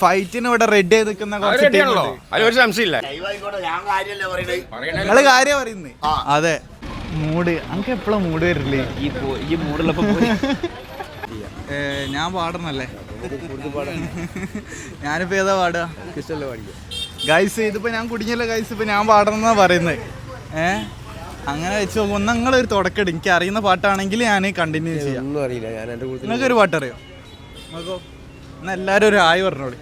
ഫൈറ്റിന് ഇവിടെ റെഡി ആയി നിൽക്കുന്ന കുറച്ച് ഉണ്ട്. അതിലൊരു സംശയമില്ല. നിങ്ങൾ കാര്യം പറയുന്നേ അതെ. മൂഡ് അനക്ക് എപ്പോഴും മൂഡ് വരില്ലേ ഈ മൂടുള്ളപ്പോ ഏ, ഞാൻ പാടണല്ലേ? ഞാനിപ്പോ ഏതാ പാടുക? ഗൈസ് ഇതിപ്പോ ഞാൻ കുടുങ്ങിയല്ലോ ഗൈസ് ഇപ്പൊ ഞാൻ പാടണമെന്നാ പറയുന്നത് ഏ? അങ്ങനെ വെച്ച് നോക്കുമ്പോൾ നിങ്ങളൊരു തുടക്കട്. എനിക്ക് അറിയുന്ന പാട്ടാണെങ്കിൽ ഞാൻ കണ്ടിന്യൂ ചെയ്യാം. ഒന്നും അറിയില്ല ഞാൻ എന്റെ നിങ്ങൾക്ക് ഒരു പാട്ടറിയോ? നോക്കോ എന്നാ എല്ലാരും ഒരു ആയി പറഞ്ഞോളി.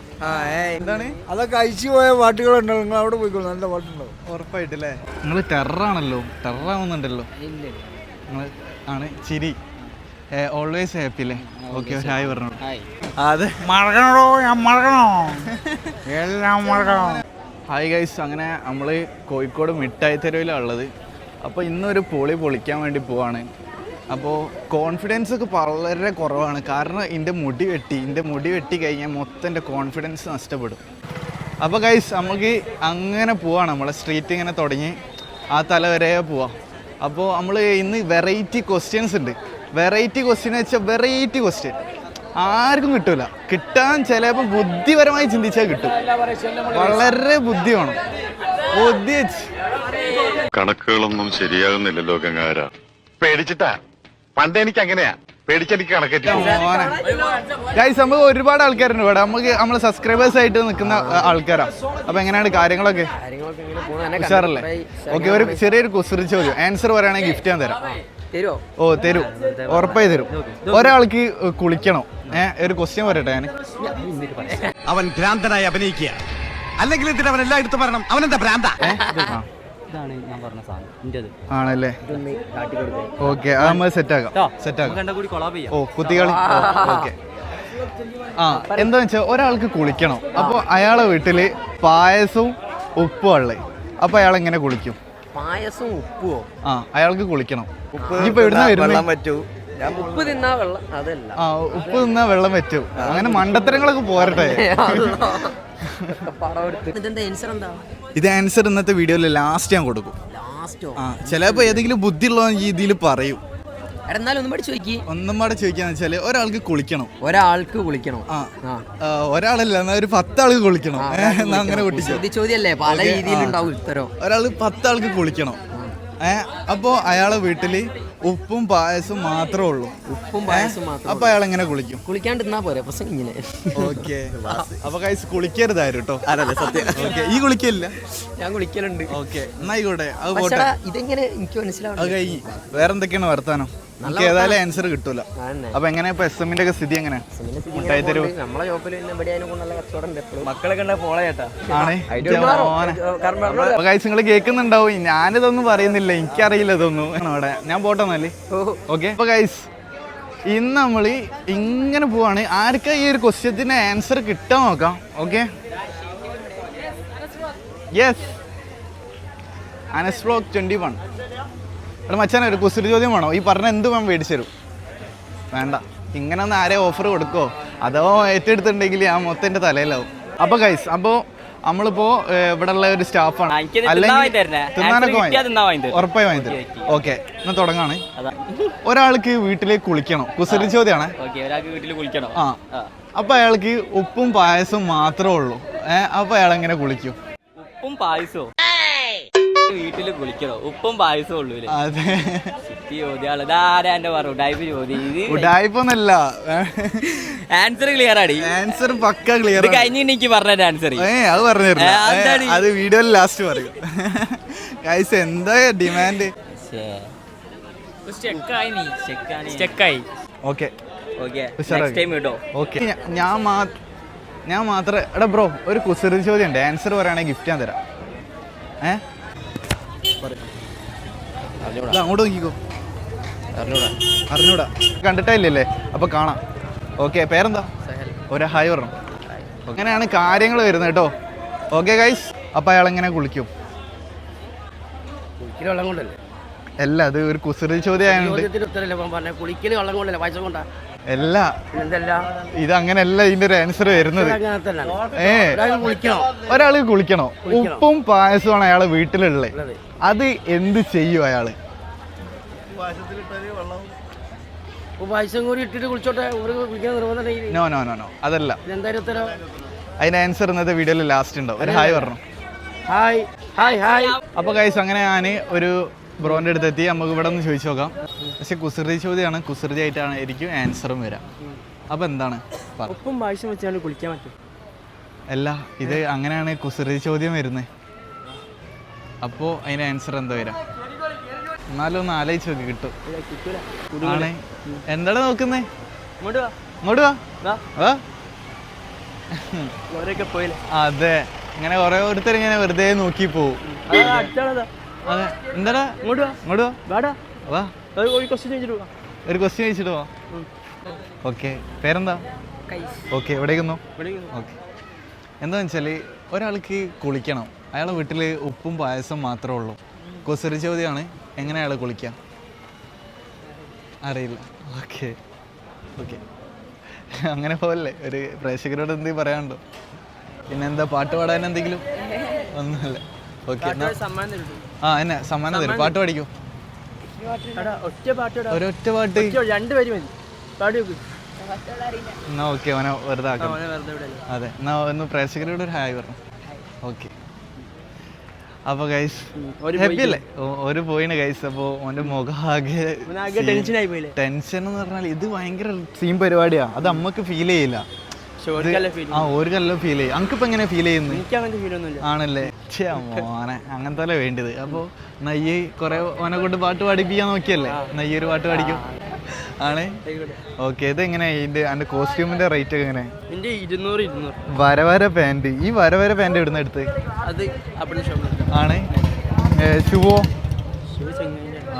എന്താണ്? അതൊക്കെ അയച്ചു പോയ പാട്ടുകളുണ്ടോ നിങ്ങൾ അവിടെ പോയിക്കോളൂ. നല്ല പാട്ടുണ്ടാവും. ഉറപ്പായിട്ടല്ലേ? നിങ്ങൾ ടെററാണല്ലോ. ടെററാവുന്നുണ്ടല്ലോ. നിങ്ങൾ ആണ് ചിരി. ഓൾവേസ് ഹാപ്പി അല്ലേ ഓക്കെ ഒരു ഹായ് പറഞ്ഞോളൂ. അത് മറക്കണോ ഞാൻ മറക്കണോ? എല്ലാം മറക്കണോ? ഹായ് ഗൈസ് അങ്ങനെ നമ്മൾ കോഴിക്കോട് മിഠായി തെരുവിലാണ് ഉള്ളത്. അപ്പോൾ ഇന്നൊരു പൊളി പൊളിക്കാൻ വേണ്ടി പോവാണ്. അപ്പോൾ കോൺഫിഡൻസ് ഒക്കെ വളരെ കുറവാണ്. കാരണം എന്റെ മുടി വെട്ടി എന്റെ മുടി വെട്ടി കഴിഞ്ഞാൽ മൊത്തം എന്റെ കോൺഫിഡൻസ് നഷ്ടപ്പെടും. അപ്പോൾ ഗൈസ് നമുക്ക് അങ്ങനെ പോവാണ് നമ്മളെ സ്ട്രീറ്റ് ഇങ്ങനെ തുടങ്ങി. ആ തല വരെ പോവാം. അപ്പോൾ നമ്മൾ ഇന്ന് വെറൈറ്റി ക്വസ്റ്റ്യൻസ് ഉണ്ട് വെറൈറ്റി ക്വസ്റ്റ്യൻ വെച്ചാൽ വെറൈറ്റി ക്വസ്റ്റ്യൻ ആർക്കും കിട്ടൂല. കിട്ടാൻ ചിലപ്പോൾ ബുദ്ധിപരമായി ചിന്തിച്ചാൽ കിട്ടും. വളരെ ബുദ്ധി വേണം. ബുദ്ധി കണക്കുകളൊന്നും ശരിയാകുന്നില്ലല്ലോ ഗംഗാര പേടിച്ചിട്ടാ? പണ്ട് എനിക്ക് അങ്ങനെയാ പേടിച്ചെനിക്ക് കണക്കേറ്റി ഗൈസ് നമുക്ക് ഒരുപാട് ആൾക്കാരുണ്ട് ഇവിടെ. നമുക്ക് നമ്മൾ സബ്സ്ക്രൈബേഴ്സ് ആയിട്ട് നിൽക്കുന്ന ആൾക്കാരാ. അപ്പൊ എങ്ങനെയാണ് കാര്യങ്ങളൊക്കെ? ഉഷാറല്ലേ? ഓക്കെ ഒരു ചെറിയൊരു കുസൃതി ചോദ്യം. ആൻസർ പറയുകയാണെങ്കിൽ ഗിഫ്റ്റ് ഞാൻ തരാം. ഓ തരൂ. ഉറപ്പായി തരും. ഒരാൾക്ക് കുളിക്കണം. ഏഹ് ഒരു ക്വസ്റ്റ്യൻ പറയട്ടെ ഞാൻ? അവൻ ഭ്രാന്തനായി അഭിനയിക്കുക. അല്ലെങ്കിൽ ഇതിന് അവൻ എല്ലായിടത്തും പറയണം. അവനെന്താ ഭ്രാന്ത? ഇതാണ് ഞാൻ പറഞ്ഞ സാധനം. ഇന്റത് ആണല്ലേ? ഓക്കെ അത് നമ്മൾ സെറ്റ് ആക്കാം. സെറ്റ് ആക്കാം. കൂടി കൊളാബ് ചെയ്യാം. ഓ കുത്തികളി ഓക്കെ. ആ എന്താ വെച്ചാൽ ഒരാൾക്ക് കുളിക്കണം. അപ്പോൾ അയാളെ വീട്ടിൽ പായസവും ഉപ്പും ഉള്ളേ. അപ്പൊ അയാൾ എങ്ങനെ കുളിക്കും? പായസവും ഉപ്പുവോ? ആ അയാൾക്ക് കുളിക്കണം. ഇപ്പൊ എവിടുന്ന വരുന്നത് പറ്റൂ. ഉപ്പ് തിന്നാ വെള്ളം അതല്ല. ആ ഉപ്പ് തിന്നാ വെള്ളം പറ്റൂ. അങ്ങനെ മണ്ടത്തരങ്ങളൊക്കെ പോരട്ടെ. ഇത് ആൻസർ ഇന്നത്തെ വീഡിയോയിൽ ലാസ്റ്റ് ഞാൻ കൊടുക്കും. ലാസ്റ്റോ ആ ചിലപ്പോ ഏതെങ്കിലും ബുദ്ധി ബുദ്ധിയുള്ള രീതിയിൽ പറയും. ഒന്നും പാടെ ചോദിക്കാന്ന് വെച്ചാൽ ഒരാൾക്ക് കുളിക്കണം. ഒരാൾക്ക് കുളിക്കണം. ഒരാളല്ല എന്നാ ഒരു പത്താൾക്ക് കുളിക്കണം. എന്നാ അങ്ങനെ പൊട്ടിച്ചു. ചോദ്യ ചോദ്യല്ലേ പല രീതിയിലുണ്ടാവും ഉത്തരം. ഒരാൾ പത്താൾക്ക് കുളിക്കണം. ഏഹ് അപ്പോ അയാളെ വീട്ടിൽ ഉപ്പും പായസം മാത്രമേ ഉള്ളൂ. ഉപ്പും പായസം മാത്രം അപ്പൊ അയാൾ എങ്ങനെ കുളിക്കും? കുളിക്കാണ്ടിരുന്നാ പോരെ പ്രശ്നം ഇങ്ങനെ. ഓക്കെ. അപ്പൊ കൈസ് കുളിക്കരുതായിരുന്നു കേട്ടോ അതല്ലേ സത്യം. ഓക്കെ ഈ കുളിക്കില്ല ഞാൻ കുളിക്കലുണ്ട്. ഓക്കെ എന്നായിക്കോട്ടെ അത് പോട്ടെ. ഇതെങ്ങനെ എനിക്ക് അത് മനസ്സിലാവണം കഴിഞ്ഞ്. വേറെ എന്തൊക്കെയാണ് വർത്താനം? നമുക്ക് ഏതായാലും ആൻസർ കിട്ടൂല. അപ്പൊ എങ്ങനെ ഇപ്പൊ എസ് എമ്മിന്റെ ഒക്കെ സ്ഥിതി എങ്ങനെ മുട്ടായി തരൂ നമ്മളെ ഷോപ്പിൽ പിന്നെ ഇവിടെ അതിനെ കൊണ്ടുള്ള ഉണ്ട് എപ്പോഴും മക്കളെ കണ്ട പോളെ ചേട്ടാ. ആണ്. അപ്പൊ കൈസ് നിങ്ങൾ കേൾക്കുന്നുണ്ടാവും. ഞാനിതൊന്നും പറയുന്നില്ല. എനിക്കറിയില്ല ഇതൊന്നും. അവിടെ. ഞാൻ പോട്ടെ എന്നാൽ. ഓക്കെ അപ്പൊ ഗൈസ് ഇന്ന് നമ്മൾ ഇങ്ങനെ പോവാണ്. ആർക്കാ ഈ ഒരു ക്വസ്റ്റ്യത്തിന് ആൻസർ കിട്ടാൻ നോക്കാം. Okay yes Anas block twenty one എടാ മച്ചാനെ ഒരു കുസൃതി ചോദ്യം വേണോ? ഈ പറഞ്ഞ എന്ത് വേണം മേടിച്ചു തരും? വേണ്ട. ഇങ്ങനെ ഒന്ന് ആരെ ഓഫർ കൊടുക്കോ? അതോ ഏറ്റെടുത്തിട്ടുണ്ടെങ്കിൽ ആ മൊത്തം എന്റെ തലയിലാവും. അപ്പൊ ഗൈസ് അപ്പോ നമ്മളിപ്പോ ഇവിടെ ഉള്ള ഒരു സ്റ്റാഫാണ്. തിന്നാനൊക്കെ വാങ്ങി ഉറപ്പായി വാങ്ങി തരും. ഓക്കെ. എന്നാ തുടങ്ങാണ്. ഒരാൾക്ക് വീട്ടിലേക്ക് കുളിക്കണം. കുസൃതി ചോദ്യമാണ് ആ. അപ്പൊ അയാൾക്ക് ഉപ്പും പായസവും മാത്രമേ ഉള്ളൂ. ഏഹ് അപ്പൊ അയാൾ എങ്ങനെ കുളിക്കും? ഉപ്പും പായസവും. വീട്ടിൽ കുളിക്കണോ. ഉപ്പും പായസം ഉള്ളൂ? അതെ. എന്റെ പറഞ്ഞു ചോദ്യം. ഉടായ്പൊന്നല്ല. ആൻസർ ക്ലിയർ ആൻസർ പക്ക ക്ലിയർ ഇത് കഴിഞ്ഞ എനിക്ക് പറഞ്ഞ ആൻസർ ഏ അത് പറഞ്ഞു അത് വീഡിയോയിൽ ലാസ്റ്റ് പറയും. ഗൈസ് എന്താ ഡിമാൻഡ് ചെക്കായി ഓക്കെ ഓക്കെ ഉഷാറാക്കി. നെക്സ്റ്റ് ടൈം ഇട്ടോ. ഓക്കെ ഞാൻ ഞാൻ മാത്രമേ എടാ ബ്രോ ഒരു കുസൃതി ചോദ്യം ഉണ്ട്. ആൻസർ പറയുകയാണെങ്കിൽ ഗിഫ്റ്റ് ഞാൻ തരാം. ഏ? ഇത് അങ്ങോട്ട് നോക്കിക്കോ. അറിഞ്ഞൂടാ. കണ്ടിട്ടില്ലല്ലേ അപ്പൊ കാണാം. ഓക്കെ പേരെന്താ? ഒരു ഹായ് പറഞ്ഞു? അങ്ങനെയാണ് കാര്യങ്ങൾ വരുന്നത് കേട്ടോ. ഓക്കെ ഗൈസ് അപ്പൊ അയാൾ എങ്ങനെ കുളിക്കും? വെള്ളം കൊണ്ടല്ലേ? അല്ല അത് ഒരു കുസൃതി ചോദ്യം ആയതുകൊണ്ട് കുളിക്കൽ വെള്ളം കൊണ്ടല്ലേ? പൈസ കൊണ്ടാ. എന്തല്ല ഇത് അങ്ങനെയല്ല ഇതിന്റെ ഒരു ആൻസർ വരുന്നത്. ഏ. ഒരാൾ കുളിക്കണം? ഉപ്പും പായസമാണ് അയാൾ വീട്ടിലുള്ളത് അത് എന്ത് ചെയ്യും അയാൾ? പായസം കൂടി ഇട്ടിട്ട് കുളിച്ചോട്ടെ. നോ നോ നോ നോ അതല്ല. അതിന്റെ ആൻസർ ഇന്നത്തെ വീഡിയോയിൽ ലാസ്റ്റ് ഉണ്ടാവും ഒരു ഹായ് പറഞ്ഞു. ഹായ് ഹായ് ഹായ് അപ്പോൾ കൈസ് അങ്ങനെ ഞാൻ ഒരു ബ്രോന്റെ അടുത്ത് എത്തി നമുക്ക് ഇവിടെ ഒന്ന് ചോദിച്ചു നോക്കാം. പക്ഷെ കുസൃതി ചോദ്യമാണ്. കുസൃതി ആയിട്ടാണ് ആയിരിക്കും ആൻസറും വരാം. അപ്പോൾ എന്താണ്? ഉപ്പും പായസം വെച്ചാണ് കുളിക്കാൻ പറ്റും. അല്ല ഇത് അങ്ങനെയാണ് കുസൃതി ചോദ്യം വരുന്നത് അപ്പോൾ അതിന് ആൻസർ എന്താ വരാം? എന്നാലും ഒന്ന് ആലോചിച്ച് നോക്കി കിട്ടും. ആണേ. എന്താണ് നോക്കുന്നേ? ഇങ്ങോട്ട് വാ. അതെ. ഇങ്ങനെ ഓരോരുത്തർ ഇങ്ങനെ വെറുതെ നോക്കി പോവും. അതാ. എന്താടാ? ഇങ്ങോട്ട് വാ. ഇങ്ങോട്ട് വാ. വാടാ. വാ. അത് ഒരു ക്വസ്റ്റ്യൻ ചോദിച്ചിട്ട് ഒരു ക്വസ്റ്റ്യൻ ചോദിച്ചിട്ട് പോവാ ഓക്കെ. പേരെന്താ? ഓക്കെ. എവിടേക്കുന്നു ഓക്കെ. എന്താണെന്ന് വെച്ചാൽ ഒരാൾക്ക് കുളിക്കണം. അയാളെ വീട്ടിൽ ഉപ്പും പായസം മാത്രമേ ഉള്ളൂ. കുസരി ചോദ്യമാണ് എങ്ങനെ അയാൾ കുളിക്കാം? അറിയില്ല. ഓക്കെ. ഓക്കെ. അങ്ങനെ പോവല്ലേ? ഒരു പ്രേക്ഷകരോട് എന്തെങ്കിലും പറയാനുണ്ടോ? പിന്നെന്താ പാട്ട് പാടാൻ എന്തെങ്കിലും? ഒന്നുമല്ല. ഓക്കെ ആ എന്നെ സമ്മാനം തരും. പാട്ട് പഠിക്കൂ. ഒറ്റ പാട്ട്. ഒരൊറ്റ പാട്ട് രണ്ട് പേര് മതി. പാടി നോക്ക്. എന്നാ ഓക്കെ അവനെ വെറുതെ ആക്കാം. അവനെ വെറുതെ ഇവിടെ അതെ എന്നാ ഒന്ന് പ്രേക്ഷകരോട് ഒരു ഹായ് പറഞ്ഞു. ഓക്കെ. അപ്പൊ ഗൈസ് ഹാപ്പി അല്ലേ? ഒരു പോയിന് ഗൈസ് അപ്പൊ ഓന്റെ മുഖാകെ ടെൻഷൻ എന്ന് പറഞ്ഞാൽ ഇത് ഭയങ്കര സീൻ പരിപാടിയാ. അത് അമ്മയ്ക്ക് ഫീൽ ചെയ്യില്ല. ആ ഒരു കല്ലോ ഫീൽ ചെയ്യും അനക്കിപ്പോ എങ്ങനെ ഫീൽ ചെയ്യുന്നു? ആണല്ലേ? മോനെ. അങ്ങനത്തെ അല്ലേ വേണ്ടത് അപ്പൊ നയ്യ് കൊറേ ഓനെ കൊണ്ട് പാട്ട് പാടിപ്പിക്കാൻ നോക്കിയല്ലേ? നയ്യ് ഒരു പാട്ട് പാടിക്കും. ആണ്? ഓക്കെ ഇത് എങ്ങനെ ഇതിന്റെ അതിന്റെ കോസ്റ്റ്യൂമിന്റെ റേറ്റ് എങ്ങനെ? ഇരുന്നൂറ് വര വര പാന്റ് ഈ വര വര പാന്റ് ഇവിടുന്ന് എടുത്ത്? ആണ്? ശിവ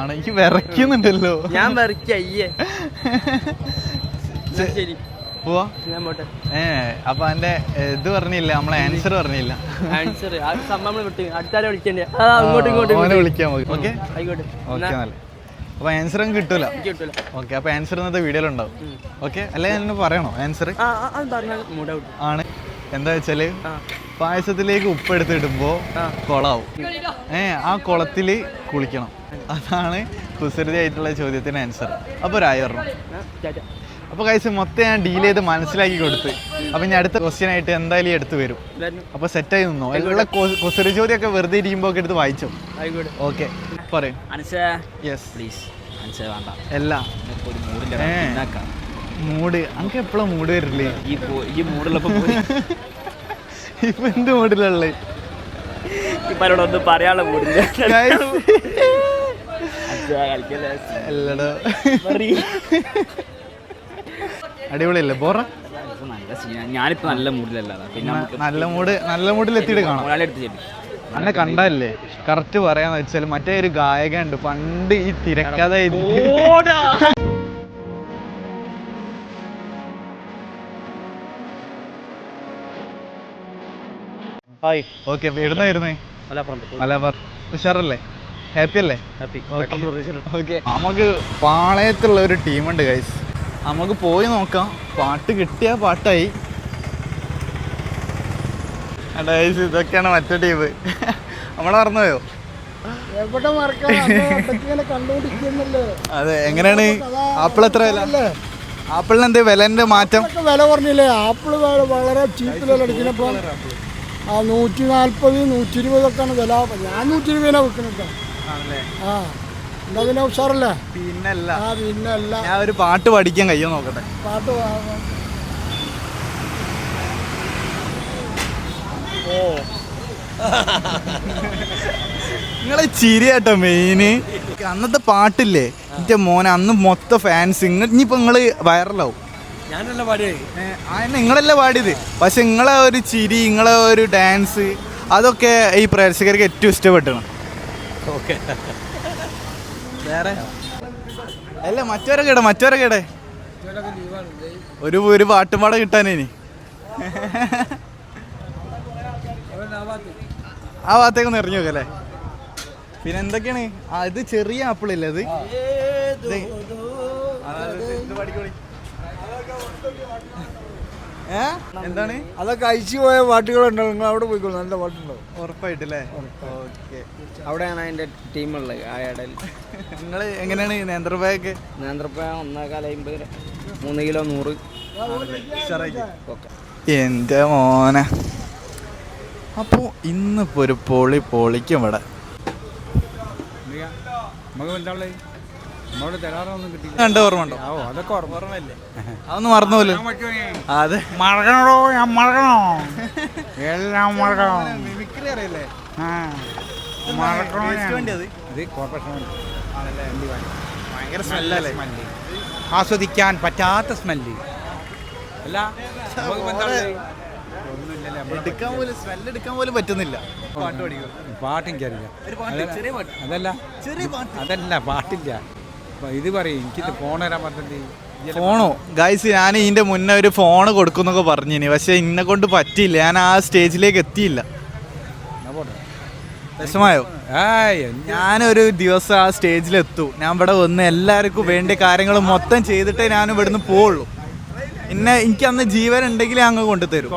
ആണ് ഈ വിറയ്ക്കുന്നുണ്ടല്ലോ. ഞാൻ വെറുക്കി ശരി. പോവാ? ഞാൻ പോട്ടെ ഏ അപ്പൊ അതിന്റെ ഇത് പറഞ്ഞില്ല നമ്മളെ ആൻസർ പറഞ്ഞില്ല. ആൻസർ അടുത്താരെ വിളിക്കണ്ടേ? അങ്ങോട്ടും ഇങ്ങോട്ടും ഓക്കെ. ആയിക്കോട്ടെ. ഓക്കെ നല്ല അപ്പൊ ആൻസർ ഒന്നും കിട്ടൂല. ഓക്കെ അപ്പൊ ആൻസർ ഇന്നത്തെ വീഡിയോയിലുണ്ടാവും ഓക്കെ അല്ലെ? ഞാൻ പറയണോ ആൻസർ ആണ്. എന്താ വെച്ചാൽ പായസത്തിലേക്ക് ഉപ്പ് എടുത്തിടുമ്പോ കൊളാവും കുളാവും. ഏ ആ കുളത്തിൽ കുളിക്കണം. അതാണ് കുസൃതി ആയിട്ടുള്ള ചോദ്യത്തിന് ആൻസർ അപ്പൊ രായ പറഞ്ഞു ആ, ടാറ്റ അപ്പൊ കൈസ് മൊത്തം ഞാൻ ഡീൽ ചെയ്ത് മനസ്സിലാക്കി കൊടുത്ത്. അപ്പൊ ഞാൻ അടുത്ത ക്വസ്റ്റ്യൻ ആയിട്ട് എന്തായാലും എടുത്ത് വരും. അപ്പോൾ സെറ്റ് ആയി നിന്നോ? എല്ലാ ചോദ്യം ചോദ്യമൊക്കെ വെറുതെ ഇരിക്കുമ്പോ ഒക്കെ എടുത്ത് വായിച്ചോ? ഓക്കെ പറയും. യെസ് പ്ലീസ് എല്ലാ. മൂഡ് അങ്ങക്ക് എപ്പോഴും മൂഡ് വരില്ലേ ഈ ഇപ്പൊ എന്ത് മൂഡിലുള്ളേ പറയാനുള്ള എല്ലടോ. അടിപൊളിയല്ലേ? ബോറ? നല്ല സീനാ ഞാനിപ്പോ നല്ല മൂഡിലല്ല. പിന്നെ നമുക്ക് നല്ല മൂഡ് നല്ല മൂഡിൽ എത്തിയിട്ട് കാണാം. ഒരാളെ എടുത്ത് ചെല്ലി അന്നെ കണ്ടല്ലേ കറക്റ്റ് പറയാന്ന് വെച്ചാൽ മറ്റേ ഒരു ഗായക ഉണ്ട് പണ്ട് ഈ തിരക്കഥ എഴുതി ഹായ്. ഓക്കെ എവിടുന്നായിരുന്നേ മലബാർ. ഉഷാറല്ലേ? ഹാപ്പി അല്ലേ? ഹാപ്പി ഓക്കെ നമുക്ക് പാളയത്തുള്ള ഒരു ടീമുണ്ട് ഗൈസ് നമുക്ക് പോയി നോക്കാം. പാട്ട് കിട്ടിയ പാട്ടായി. ഇതൊക്കെയാണ് മറ്റേ ടീം. നമ്മളെ മറന്നുപോയോ? അതെ എങ്ങനെയാണ്? ആപ്പിൾ എത്ര വില? ആപ്പിളിന് എന്ത് വിലന്റെ മാറ്റം? വില പറഞ്ഞില്ലേ ആപ്പിൾ വളരെ ചീപ്പിലല്ല അടിക്കുന്നപ്പോൾ ആ നൂറ്റി നാൽപ്പത് നൂറ്റി ഇരുപതൊക്കെയാണ് വില. ഞാൻ നൂറ്റി ഇരുപതിനാണ് വെക്കുന്നത് ആ. എന്താ പിന്നെ ഉഷാറല്ലേ? പിന്നല്ല. ആ പിന്നെ അല്ല ഞാൻ ഒരു പാട്ട് പഠിക്കാൻ കഴിയോ നോക്കട്ടെ. പാട്ട് ഓ. നിങ്ങളെ ചിരിയാട്ടോ മെയിന്. അന്നത്തെ പാട്ടില്ലേ? എന്റെ മോനെ അന്ന് മൊത്തം ഫാൻസ് ഇനിയിപ്പോ നിങ്ങൾ വൈറലാവും ഞാനല്ല നിങ്ങളല്ലേ പാടിയത്? പക്ഷെ നിങ്ങളെ ഒരു ചിരി നിങ്ങളെ ഒരു ഡാൻസ് അതൊക്കെ ഈ പ്രേക്ഷകർക്ക് ഏറ്റവും ഇഷ്ടപ്പെട്ടണം. ഓക്കെ. വേറെ? അല്ല മറ്റവരൊക്കെ ഇട മറ്റവരൊക്കെ ഇടേ ഒരു ഒരു പാട്ടുപാട കിട്ടാനേനി ആ ഭാഗത്തേക്ക് ഒന്ന് ഇറങ്ങി നോക്കല്ലേ പിന്നെ എന്തൊക്കെയാണ്? ആ ഇത് ചെറിയ ആപ്പിളില്ലേ അത്? പഠിക്കോളി. ഏ? എന്താണ്? അതൊക്കെ അയച്ചു പോയ പാട്ടുകളുണ്ടാവും നിങ്ങൾ അവിടെ പോയിക്കോളൂ. നല്ല പാട്ടുണ്ടാവും ഉറപ്പായിട്ടല്ലേ? ഓക്കെ. അവിടെയാണ് ടീം ടീമുള്ളത് ആ ഇടയിൽ. നിങ്ങൾ എങ്ങനെയാണ് നേന്ത്രപ്പയൊക്കെ നേന്ത്രപ്പയ ഒന്നേകാൽ അമ്പത് മൂന്ന് കിലോ നൂറ്. എന്റെ എന്റെ മോനെ. അപ്പോൾ ഇന്നിപ്പോൾ ഒരു പൊളി പൊളിക്കും ഇവിടെ. നമുക്ക് കണ്ട ഓർമ്മ ഉണ്ടോ ഓ അതൊക്കെ ഓർമ്മല്ലേ അതൊന്നും മറന്നു പോലും. അതെ. മറക്കണോ ഞാൻ മറക്കണോ? എല്ലാം മറക്കണം. മിമിക്രി അറിയില്ലേ? ആ. മറക്കണോ വണ്ടി അത്? ഇത് കോർപ്പറേഷൻ. ഭയങ്കര സ്മെല്ലല്ലേ ആസ്വദിക്കാൻ പറ്റാത്ത സ്മെല്ല് അല്ല എടുക്കാൻ പോലും സ്മെല്ല് എടുക്കാൻ പോലും പറ്റുന്നില്ല. പാട്ട് പഠിക്കും പാട്ട് എനിക്കറിയില്ല. ഒരു പാട്ട്, അതല്ല-. അതല്ല. ചെറിയ പാട്ട്. അതല്ല പാട്ടില്ല. ഇത് പറയും എനിക്ക് ഫോൺ തരാൻ ഫോണോ ഗൈസ് ഞാൻ ഇതിന്റെ മുന്നേ ഒരു ഫോൺ കൊടുക്കുന്നൊക്കെ പറഞ്ഞിനി പക്ഷെ ഇന്നെ കൊണ്ട് പറ്റിയില്ല. ഞാൻ ആ സ്റ്റേജിലേക്ക് എത്തിയില്ല. വിഷമായോ? ഞാനൊരു ദിവസം ആ സ്റ്റേജിലെത്തു ഞാൻ ഇവിടെ വന്ന് എല്ലാവർക്കും വേണ്ട കാര്യങ്ങൾ മൊത്തം ചെയ്തിട്ടേ ഞാൻ ഇവിടുന്ന് പോവുള്ളൂ. പിന്നെ എനിക്ക് അന്ന് ജീവൻ ഉണ്ടെങ്കിൽ അങ്ങ് കൊണ്ടുതരും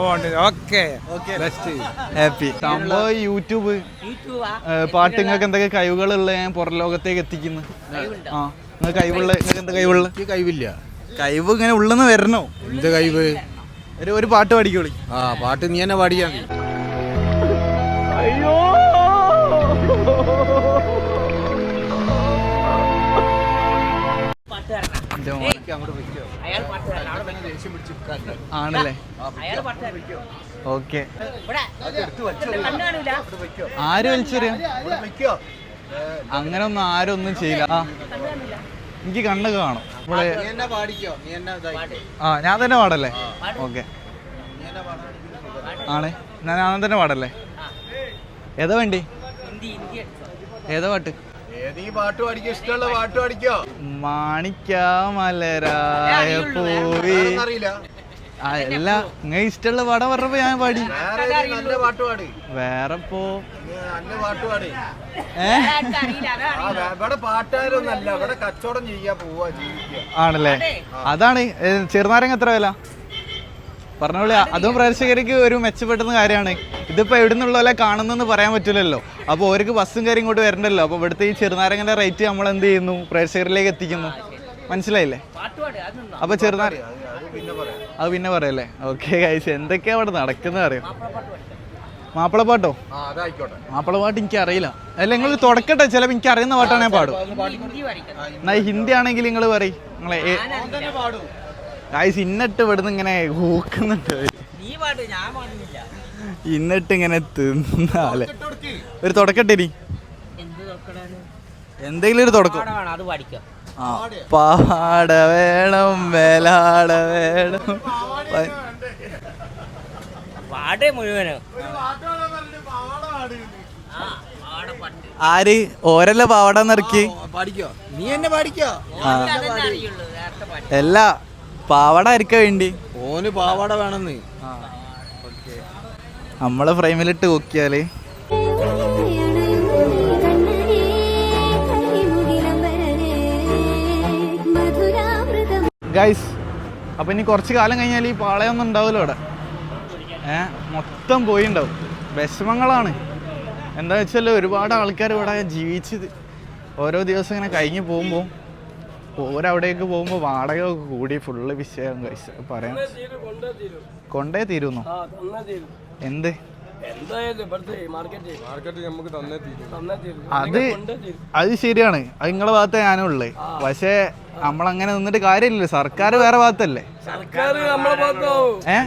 ഹാപ്പി സംഭവം യൂട്യൂബ്? പാട്ട് നിങ്ങൾക്ക് എന്തൊക്കെ കഴിവുകളുള്ള ഞാൻ പുറം ലോകത്തേക്ക് എത്തിക്കുന്നു. ആ. കഴിവുള്ള നിങ്ങൾക്ക് എന്താ കഴിവുള്ള? കഴിവില്ല. കഴിവ് ഇങ്ങനെ ഉള്ളെന്ന് വരണോ? എന്ത് കഴിവ്? ഒരു ഒരു പാട്ട് പാടിക്കോളി. ആ പാട്ട് നീ തന്നെ പാടിയാ മതി. ആണല്ലേ? ഓക്കെ. ആര് വലിച്ചെറിയാം? അങ്ങനെ ഒന്നും ആരും ഒന്നും ചെയ്യില്ല. ആ. എനിക്ക് കണ്ണൊക്കെ കാണും. ഇവിടെ. ആ ഞാൻ തന്നെ പാടല്ലേ? ഓക്കെ. ആണ്. ഞാൻ ഞാൻ തന്നെ പാടല്ലേ? ഏതാ വേണ്ടി? ഏതാ പാട്ട്? പാട്ട് പാടിക്കോ? ഇഷ്ടമുള്ള പാട്ട് പാടിക്കോ? മാണിക്യാമലരായ പൂവി. അറിയില്ല. നിങ്ങൾ ഇഷ്ടമുള്ള പാടാൻ പറഞ്ഞപ്പോ ഞാൻ പാടി. വേറെ നല്ല പാട്ട് പാട്. വേറെ ഇപ്പോ നല്ല പാട്ട് പാട്. ആ വേ- ഇവിടെ പാട്ടുകാരൊന്നല്ല ഇവിടെ കച്ചവടം ചെയ്യാ പോവാ ആണല്ലേ? അതാണ് ചെറുനാരങ്ങ എത്ര വില? പറഞ്ഞോളി അതും പ്രേക്ഷകർക്ക് ഒരു മെച്ചപ്പെടുന്ന കാര്യമാണ്. ഇതിപ്പോ എവിടെ നിന്നുള്ള കാണുന്നെന്ന് പറയാൻ പറ്റില്ലല്ലോ. അപ്പോൾ അവർക്ക് ബസ്സും കാര്യം ഇങ്ങോട്ട് വരണ്ടല്ലോ. അപ്പോൾ ഇവിടുത്തെ ഈ ചെറുനാരങ്ങന്റെ റേറ്റ് നമ്മൾ എന്ത് ചെയ്യുന്നു? പ്രേക്ഷകരിലേക്ക് എത്തിക്കുന്നു. മനസ്സിലായില്ലേ? അപ്പൊ ചെറുനാര അത് പിന്നെ പറയല്ലേ? ഓക്കെ കഴിച്ച് എന്തൊക്കെയാ അവിടെ നടക്കുന്നത് അറിയാം? മാപ്പിളപ്പാട്ടോ? മാപ്പിളപ്പാട്ട് എനിക്ക് അറിയില്ല അല്ല നിങ്ങൾ തുടക്കട്ടെ ചിലപ്പോൾ എനിക്ക് അറിയുന്ന പാട്ടാണ് ഞാൻ പാടും. എന്നാ ഹിന്ദി ആണെങ്കിൽ നിങ്ങൾ പറയും. നിങ്ങളെ ഗായ്സ് ഇന്നിട്ട് ഇവിടുന്ന് ഇങ്ങനെ ഹൂക്കുന്നുണ്ട് നീ പാട്ട് ഞാൻ പാടുന്നില്ല. ഇന്നിട്ട് ഇങ്ങനെ തിന്നാലെ. ഒരു തുടക്കട്ടെ ഇനി. എന്തെങ്കിലും ഒരു തുടക്കം. അത് പഠിക്കാം. പാട വേണം മേലാട വേണം പാടേ മുഴുവനോ. ആ പാടെ പാട്ട് ആര് ഓരല്ല പാവടന്നിറക്കി പാടിക്കോ. നീ എന്നെ പാടിക്കോ? അല്ല പാവാട നേരത്തെ പാട്ട് എല്ലാ പാവട ആയിരിക്ക വേണ്ടി. ഓന് പാവാട വേണമെന്ന് നമ്മളെ ഫ്രെയിമിലിട്ട് നോക്കിയാൽ. ഗൈസ് അപ്പം ഇനി കുറച്ച് കാലം കഴിഞ്ഞാൽ ഈ പാളയൊന്നും ഉണ്ടാവില്ല ഇവിടെ. ഏ മൊത്തം പോയി ഉണ്ടാവും വിഷമങ്ങളാണ്. എന്താ വെച്ചാൽ ഒരുപാട് ആൾക്കാർ ഇവിടെ ജീവിച്ചത്. ഓരോ ദിവസം ഇങ്ങനെ കഴിഞ്ഞ് പോകുമ്പോൾ ഓരവിടേക്ക് പോകുമ്പോൾ വാടക ഒക്കെ കൂടി ഫുള്ള് വിഷയം കഴിച്ച് പറയാം. കൊണ്ടേ തീരുന്നു? എന്ത്? അത് അത് ശരിയാണ്. അത് നിങ്ങളെ ഭാഗത്തെ ഞാനും ഉള്ളേ. പക്ഷേ നമ്മളങ്ങനെ നിന്നിട്ട് കാര്യമില്ലല്ലോ. സർക്കാർ വേറെ ഭാഗത്തല്ലേ? ഏ?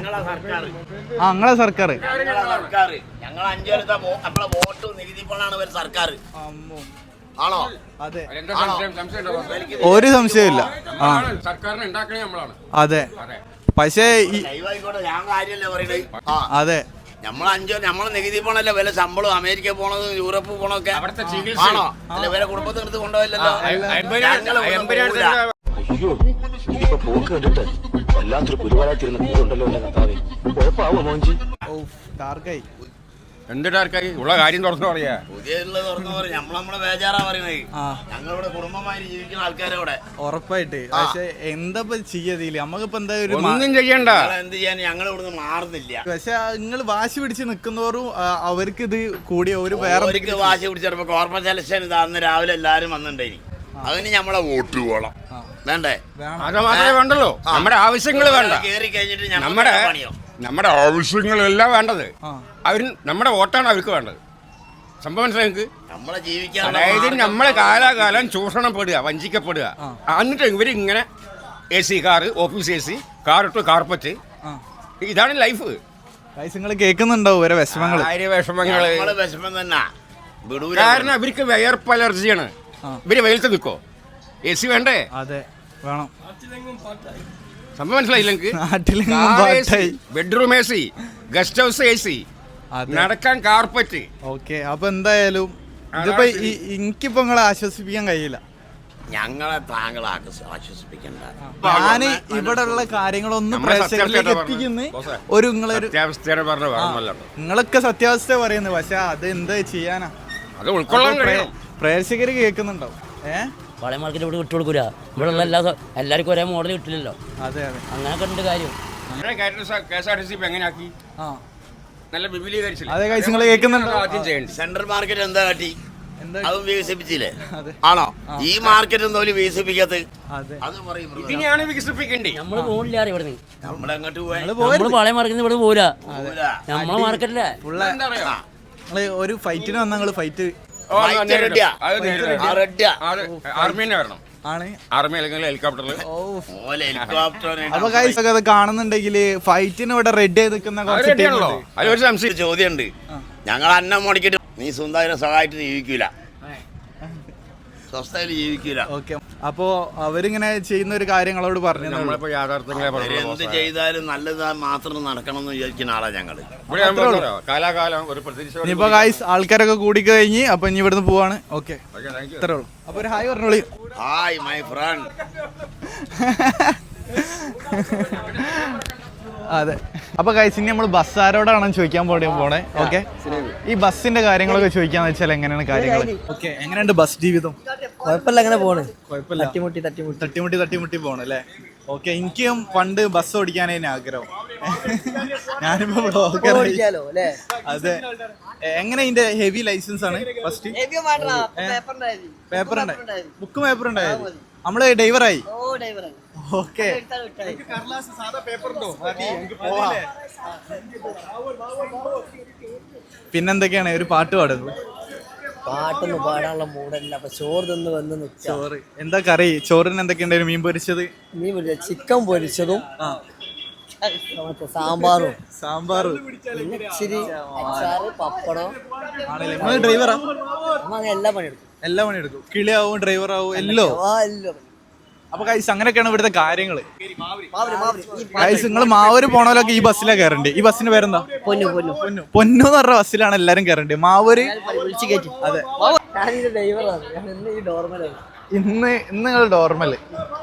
ആ നിങ്ങളെ സർക്കാർ ഞങ്ങൾ നമ്മളെ വോട്ട് ഇവർ ഒരു സർക്കാർ ആണോ? അതെ. ആണോ? ഒരു സംശയമില്ല ആ. സർക്കാരിനെ ഉണ്ടാക്കണേ നമ്മളാണ്. അതെ. പക്ഷേ ഈ ഞാൻ കാര്യമല്ലേ പറയുന്നത് ആ. അതെ. നമ്മൾ അഞ്ചോ നമ്മളെ നികുതി പോണല്ലോ വില ശമ്പളം അമേരിക്ക പോണത് യൂറോപ്പ് പോണൊക്കെ ആണോ? അല്ല വില കുടുംബത്തിന് എടുത്ത് കൊണ്ടുപോയല്ലോ. അയ്യോ ഇതിപ്പോ പോക്ക് കണ്ടിട്ട് വല്ലാത്തൊരു കുരുവാലായിത്തീരുന്ന കൂടുണ്ടല്ലോ എന്റെ കർത്താവേ? കുഴപ്പമാവോ മോഞ്ചി ഡാർക്കായി എന്തിട്ടാർക്കായി ഉള്ള കാര്യം തുറന്നു പറയാ. പുതിയ തുറന്നു പറയും. നമ്മൾ നമ്മളെ ബേജാറാ പറയുന്നത് ഞങ്ങളിവിടെ കുടുംബമായി ജീവിക്കുന്ന ആൾക്കാരെ ഇവിടെ. ഉറപ്പായിട്ട്. പക്ഷെ എന്താ ചെയ്യതില്ല നമുക്കിപ്പോ എന്താ ഒരു ഒന്നും ചെയ്യണ്ട. എന്ത് ചെയ്യാൻ? ഞങ്ങൾ ഇവിടുന്ന് മാറുന്നില്ല. പക്ഷെ നിങ്ങൾ വാശി പിടിച്ച് നിക്കുന്നവരും അവർക്ക് ഇത് കൂടിയ ഒരു വേറെ അവർക്ക് വാശി പിടിച്ചപ്പോ കോർപ്പറേറ്റ് സെലക്ഷൻ ഇതാന്ന് അന്ന് രാവിലെ എല്ലാരും വന്നിട്ടുണ്ടായി അതിന് നമ്മളെ വോട്ട് പോകണം വേണ്ടേ? അത് മാത്രമേ വേണ്ടല്ലോ നമ്മുടെ ആവശ്യങ്ങൾ വേണ്ട. കേറി കഴിഞ്ഞിട്ട് നമ്മുടെ പണിയോ? നമ്മുടെ ആവശ്യങ്ങളെല്ലാം വേണ്ടത്. അവർ നമ്മുടെ വോട്ടാണ് അവർക്ക് വേണ്ടത്. സംഭവം മനസ്സിലായി നിങ്ങൾക്ക് നമ്മളെ ജീവിക്കാൻ അതായത് നമ്മളെ കാലാകാലം ചൂഷണപ്പെടുക വഞ്ചിക്കപ്പെടുക. എന്നിട്ട് ഇവർ ഇങ്ങനെ A C car office A C കാറിട്ട് carpet. ഇതാണ് ലൈഫ്. നിങ്ങൾ കേൾക്കുന്നുണ്ടാവും വിഷമങ്ങൾ വിഷമം തന്നെ. കാരണം അവർക്ക് വിയർപ്പ് അലർജിയാണ്. ഇവർ വെയിലത്ത് നിൽക്കോ എ സി വേണ്ടേ? അതെ വേണം. സംഭവം മനസ്സിലായില്ല നാട്ടിലെങ്ങും പാട്ടായി. Bedroom A C guest house A C. നടക്കാൻ കാർപ്പറ്റ്. ഓക്കെ അപ്പൊ എന്തായാലും ഇതിപ്പോ ഈ- എനിക്കിപ്പോ നിങ്ങളെ ആശ്വസിപ്പിക്കാൻ കഴിയില്ല. ഞങ്ങളെ താങ്കൾ ആശ്വസ- ആശ്വസിപ്പിക്കണ്ട. ഞാൻ ഇവിടെയുള്ള ഉള്ള കാര്യങ്ങളൊന്നും നമ്മളെ പ്രേക്ഷകരിലേക്ക് സത്യാവസ്ഥ എത്തിക്കുന്ന ബോസേ. ഒരു നിങ്ങളൊരു അത്യാവസ്ഥയാണ് പറഞ്ഞ? വേറൊന്നല്ല നിങ്ങളൊക്കെ സത്യാവസ്ഥ പറയുന്നത് പക്ഷെ അത് എന്താ ചെയ്യാനാ? അത് ഉൾക്കൊള്ളാൻ പ്രേ- കഴിയണം. പ്രേക്ഷകര് കേൾക്കുന്നുണ്ടാവും. ഏ? പഴയ മാർക്കറ്റ് ഇവിടെ വിട്ടു കൊടുക്കൂല. ഇവിടെ ഉള്ള എല്ലാ സ- എല്ലാവർക്കും ഒരേ മോഡൽ കിട്ടില്ലല്ലോ. അതെ അതെ. അങ്ങനെയൊക്കെ ഉണ്ട് കാര്യം. അങ്ങനെ K S R T C ഇപ്പൊ എങ്ങനെയാക്കി? ആ. നല്ല വിപുലീകരിച്ചില്ല? അതെ guys, നിങ്ങൾ കേൾക്കുന്നുണ്ടോ? അതാണ് ആദ്യം ചെയ്യേണ്ടത് സെൻട്രൽ മാർക്കറ്റ് എന്താ കാട്ടി? എന്താ? അതും വികസിപ്പിച്ചില്ലേ? അതെ. ആണോ? ഈ മാർക്കറ്റ് എന്തോ വികസിപ്പിക്കാത്ത അതെ. അത് പറയും ഇതിനെയാണ് വികസിപ്പിക്കേണ്ടേ. നമ്മൾ പോകില്ല ഇവിടെ നമ്മളെങ്ങോട്ട് പോയി നമ്മൾ പഴയ മാർക്കറ്റിൽ ഇവിടെ പോരാ. നമ്മളെ മാർക്കറ്റിലെ എന്താ പറയാ നിങ്ങൾ ഒരു ഫൈറ്റിന് വന്നാ നിങ്ങൾ ഫൈറ്റ് ഓ, അത്. ആ, ready-യാ. അത് ആർമി തന്നെ വരണം. ആണ്. ആർമി അല്ലെങ്കിൽ ഹെലികോപ്റ്ററിൽ അപ്പൊ കൈസ് ഒക്കെ അത് കാണുന്നുണ്ടെങ്കിൽ ഫൈറ്റിന് ഇവിടെ റെഡി ആയി നിൽക്കുന്ന കുറച്ച് team ഉണ്ട്. അതിലൊരു സംശയം. ചോദ്യമുണ്ട്. ഞങ്ങൾ അന്നം മുടക്കിട്ട് നീ സ്വന്തമായിട്ട് സഹായിട്ട് ജീവിക്കൂല. സ്വസ്ഥയിൽ ജീവിക്കില്ല ഓക്കെ. അപ്പോ അവരിങ്ങനെ ചെയ്യുന്ന ഒരു കാര്യങ്ങളോട് പറഞ്ഞു നമ്മളിപ്പോ യാഥാർത്ഥ്യങ്ങളെ എന്ത് ചെയ്താലും നല്ലത് മാത്രം നടക്കണം എന്ന് വിചാരിക്കുന്ന ആളാ ഞങ്ങൾ. കാലാകാലം ഒരു പ്രതീക്ഷ ഇനിയിപ്പോ ഗായ്സ് ആൾക്കാരൊക്കെ കൂടി കഴിഞ്ഞ് അപ്പൊ ഇനി ഇവിടുന്ന് പോവാണ്. ഓക്കെ. ഇത്രേ ഉള്ളൂ. അപ്പൊ ഒരു ഹായ് പറഞ്ഞോളി. ഹായ് മൈ ഫ്രണ്ട് അതെ. അപ്പൊ ഗൈസ് ഇനി നമ്മൾ ബസ്സാരോടാണ് ചോദിക്കാൻ പോണേ പോണേ? ഓക്കെ ഈ ബസ്സിന്റെ കാര്യങ്ങളൊക്കെ ചോദിക്കാന്ന് വെച്ചാൽ എങ്ങനെയാണ് കാര്യങ്ങൾ ഓക്കെ എങ്ങനെയുണ്ട് ബസ് ജീവിതം? കുഴപ്പമില്ല അങ്ങനെ പോണ്. കുഴപ്പമില്ല. തട്ടിമുട്ടി തട്ടിമുട്ടി. തട്ടിമുട്ടി തട്ടിമുട്ടി പോണല്ലേ അല്ലേ? ഓക്കെ എനിക്കും പണ്ട് ബസ് ഓടിക്കാനായിരുന്നു ആഗ്രഹം. ഞാനിപ്പോ ബ്ലോഗർ അതെ. എങ്ങനെ ഇതിന്റെ ഹെവി ലൈസൻസ് ആണ് ഫസ്റ്റ് പേപ്പർ ഉണ്ടായി ബുക്ക് പേപ്പർ ഉണ്ടായത് നമ്മൾ ഡ്രൈവറായി ഓ ഡ്രൈവറാണ് ഓക്കെ. പിന്നെന്തൊക്കെയാണ്? ഒരു പാട്ട് പാടുന്നു പാട്ടൊന്നും പാടാനുള്ള മൂടല്ല അപ്പൊ ചോറ് തിന്ന് വന്ന് നിൽക്കാം ചോറ്. എന്താ കറി? ചോറിന് എന്തൊക്കെയുണ്ടായിരുന്നു മീൻ പൊരിച്ചത്? മീൻ പൊരിച്ച ചിക്കൻ പൊരിച്ചതും ആ. മറ്റേ സാമ്പാറും. സാമ്പാർ പിന്നെ ഇച്ചിരി അച്ചാറ് പപ്പടം. ആണല്ലേ. നിങ്ങൾ ഡ്രൈവറാ അങ്ങനെ എല്ലാ പണിയെടുക്കും. എല്ലാ പണിയെടുക്കും. കിളിയാവും ഡ്രൈവറാവും എല്ലോ. ആ എല്ലാം. അപ്പൊ കൈസ് അങ്ങനെയൊക്കെയാണ് ഇവിടുത്തെ കാര്യങ്ങൾ. മാവര്. മാവര് ഈ കൈസ് നിങ്ങൾ മാവൂര് പോണോലൊക്കെ ഈ ബസ്സിലാണ് കയറണ്ട് ഈ ബസ്സിന് പേരെന്താ? പൊന്നു പൊന്നു. പൊന്നു. പൊന്നു എന്ന് പറഞ്ഞ ബസ്സിലാണ് എല്ലാരും കയറണ്ട് മാവൂര്? അതെ. ഇന്ന് ഇന്ന് ഇന്ന് നിങ്ങൾ ഡോർമൽ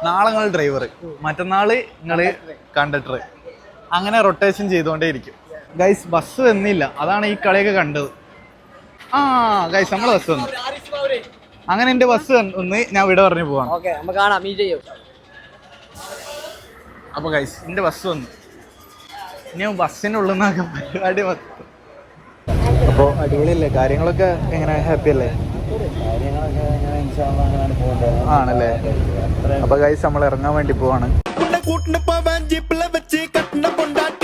നാളെ നിങ്ങൾ ഡ്രൈവർ മറ്റന്നാൾ നിങ്ങൾ കണ്ടക്ടർ അങ്ങനെ റൊട്ടേഷൻ ചെയ്തുകൊണ്ടേ ഇരിക്കും ഗൈസ് ബസ് വന്നില്ല. അതാണ് ഈ കളിയൊക്കെ കണ്ടത്. ആ ഗൈസ് നമ്മളെ ബസ് വന്നു. അങ്ങനെ എന്റെ ബസ് ഒന്ന് ഞാൻ ഇവിടെ പറഞ്ഞു പോവാണ്. ഓക്കെ നമുക്ക് കാണാം മീറ്റ് ചെയ്യും. അപ്പൊ ഗൈസ് എന്റെ ബസ് വന്നു. ഇനി ബസ്സിന്റെ ഉള്ളിൽ നിന്നൊക്കെ പരിപാടി മൊത്തം. അപ്പോൾ അടിപൊളിയല്ലേ? കാര്യങ്ങളൊക്കെ എങ്ങനെ? ഹാപ്പി അല്ലേ? ആണല്ലേ? അപ്പൊ ഗൈസ് നമ്മൾ ഇറങ്ങാൻ വേണ്ടി പോവാണ്. കൂട്ടിന് പോവാൻ ജീപ്പിലെ വെച്ച് കട്ടിന പൊണ്ടാട്ടി